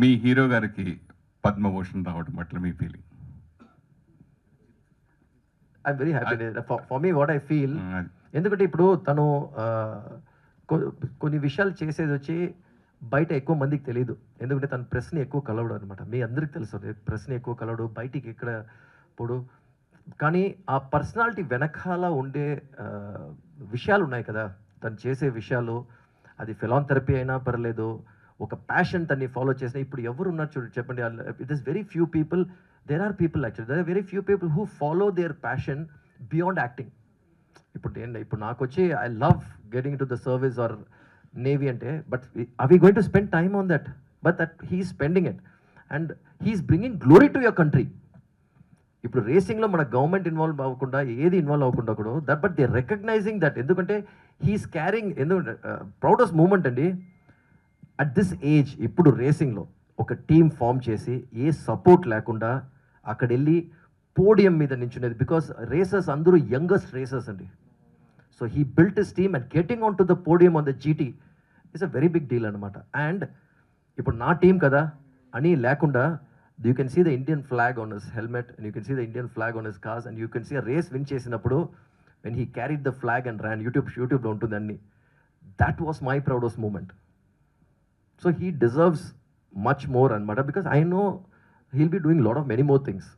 మీ hero గారికి పద్మభూషణ్ రావడం పట్ల మీ feeling I'm very happy for me what I feel ఎందుకంటే ఇప్పుడు తను కొన్ని విషయాలు చేసేది వచ్చి బయట ఎక్కువ మందికి తెలియదు ఎందుకంటే తను ప్రెస్ని ఎక్కువ కలవడు అనమాట మీ అందరికి తెలుసు. ప్రెస్ని ఎక్కువ కలవడు బయటికి ఎక్కడ పోడు. కానీ ఆ పర్సనాలిటీ వెనకాల ఉండే విషయాలు ఉన్నాయి కదా. తను చేసే విషయాలు అది ఫిలాంథెరపీ అయినా పర్లేదు ఒక ప్యాషన్ తన్ని ఫాలో చేసిన. ఇప్పుడు ఎవరు ఉన్నారు చూడు చెప్పండి. It is very few people there are people actual there are very few people who follow their passion beyond acting ఇప్పుడు నేను ఇప్పుడు నాకు వచ్చి I love getting to the service or navy అంటే బట్ అవి going to spend time on that but that he spending it and he is bringing glory to your country ఇప్పుడు రేసింగ్లో మన గవర్నమెంట్ ఇన్వాల్వ్ అవ్వకుండా ఏది ఇన్వాల్వ్ అవ్వకుండా కూడా that but they recognising that ఎందుకంటే హీస్ క్యారింగ్ ఎందుకంటే ప్రౌడెస్ట్ మూమెంట్ అండి. అట్ దిస్ ఏజ్ ఇప్పుడు రేసింగ్లో ఒక టీం ఫామ్ చేసి ఏ సపోర్ట్ లేకుండా అక్కడ వెళ్ళి పోడియం మీద నించునేది. బికాస్ రేసర్స్ అందరూ యంగెస్ట్ రేసర్స్ అండి. So he built is team and getting on to the podium on the GT it's a very big deal అనమాట అండ్ ఇప్పుడు నా టీం కదా అని లేకుండా you can see the Indian flag on his helmet and you can see the Indian flag on his cars and you can see race win చేసినప్పుడు when he carried the flag and Ryan YouTube యూట్యూబ్లో ఉంటుంది అన్ని. That was my proudest moment So he deserves much more and better because I know he'll be doing a lot of many more things.